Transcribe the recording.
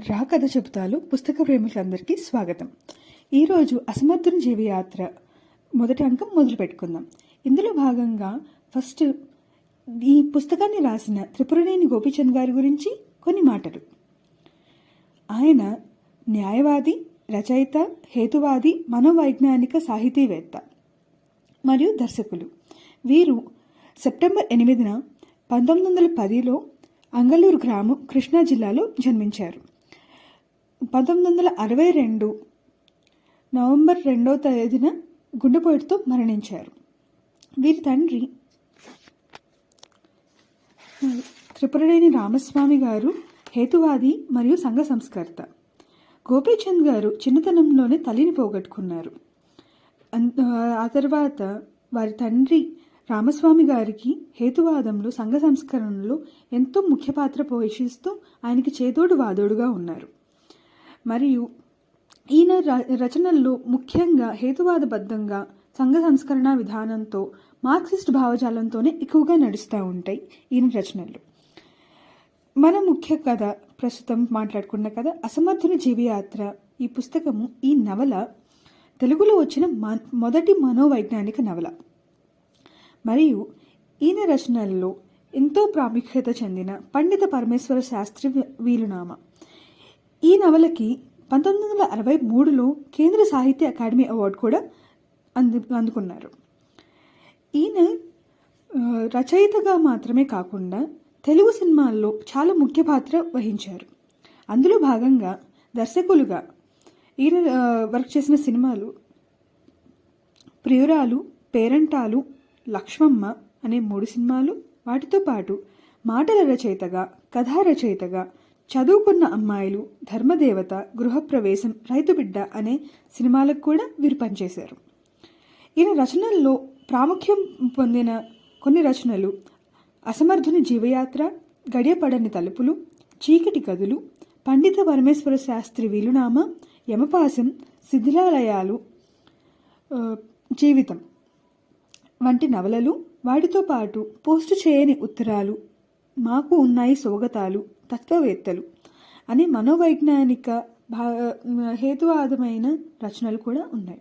రా కథ చెబుతాలు పుస్తక ప్రేమికులందరికీ స్వాగతం. ఈరోజు అసమర్థుని జీవయాత్ర మొదటి అంకం మొదలు పెట్టుకుందాం. ఇందులో భాగంగా ఫస్ట్ ఈ పుస్తకాన్ని రాసిన త్రిపురనేని గోపీచంద్ గారి గురించి కొన్ని మాటలు. ఆయన న్యాయవాది రచయిత హేతువాది మనోవైజ్ఞానిక సాహితీవేత్త మరియు దర్శకులు. వీరు సెప్టెంబర్ ఎనిమిదిన పంతొమ్మిది వందల పదిలో అంగళూరు గ్రామం కృష్ణా జిల్లాలో జన్మించారు. పంతొమ్మిది వందల అరవై రెండు నవంబర్ రెండవ తేదీన గుండెపోటుతో మరణించారు. వీరి తండ్రి త్రిపురనేని రామస్వామి గారు హేతువాది మరియు సంఘ సంస్కర్త. గోపీచంద్ గారు చిన్నతనంలోనే తల్లిని పోగొట్టుకున్నారు. ఆ తర్వాత వారి తండ్రి రామస్వామి గారికి హేతువాదంలో సంఘ సంస్కరణలో ఎంతో ముఖ్య పాత్ర పోషిస్తూ ఆయనకి చేదోడు వాదోడుగా ఉన్నారు. మరియు ఈయన ర- రచనల్లో ముఖ్యంగా హేతువాదబద్ధంగా సంఘ సంస్కరణ విధానంతో మార్క్సిస్ట్ భావజాలంతోనే ఎక్కువగా నడుస్తూ ఉంటాయి ఈయన రచనలు. మన ముఖ్య కథ ప్రస్తుతం మాట్లాడుకున్న కథ అసమర్థుని జీవయాత్ర ఈ పుస్తకము ఈ నవల తెలుగులో వచ్చిన మ- మొదటి మనోవైజ్ఞానిక నవల. మరియు ఈయన రచనల్లో ఎంతో ప్రాముఖ్యత చెందిన పండిత పరమేశ్వర శాస్త్రి వీలునామ. ఈ నవలకి పంతొమ్మిది వందల అరవై మూడులో కేంద్ర సాహిత్య అకాడమీ అవార్డు కూడా అంది అందుకున్నారు. ఈయన రచయితగా మాత్రమే కాకుండా తెలుగు సినిమాల్లో చాలా ముఖ్య పాత్ర వహించారు. అందులో భాగంగా దర్శకులుగా ఈయన వర్క్ చేసిన సినిమాలు ప్రియురాలు పేరంటాలు లక్ష్మమ్మ అనే మూడు సినిమాలు వాటితో పాటు మాటల రచయితగా కథా రచయితగా చదువుకున్న అమ్మాయిలు ధర్మదేవత గృహప్రవేశం రైతుబిడ్డ అనే సినిమాలకు కూడా వీరు పనిచేశారు. ఈయన రచనల్లో ప్రాముఖ్యం పొందిన కొన్ని రచనలు అసమర్థుని జీవయాత్ర గడియపడని తలుపులు చీకటి గదులు పండిత పరమేశ్వర శాస్త్రి వీలునామా యమపాసం శిథిలాలయాలు జీవితం వంటి నవలలు వాటితో పాటు పోస్టు చేయని ఉత్తరాలు మాకు ఉన్నాయి సోగతాలు తత్వవేత్తలు అనే మనోవైజ్ఞానిక భా హేతువాదమైన రచనలు కూడా ఉన్నాయి.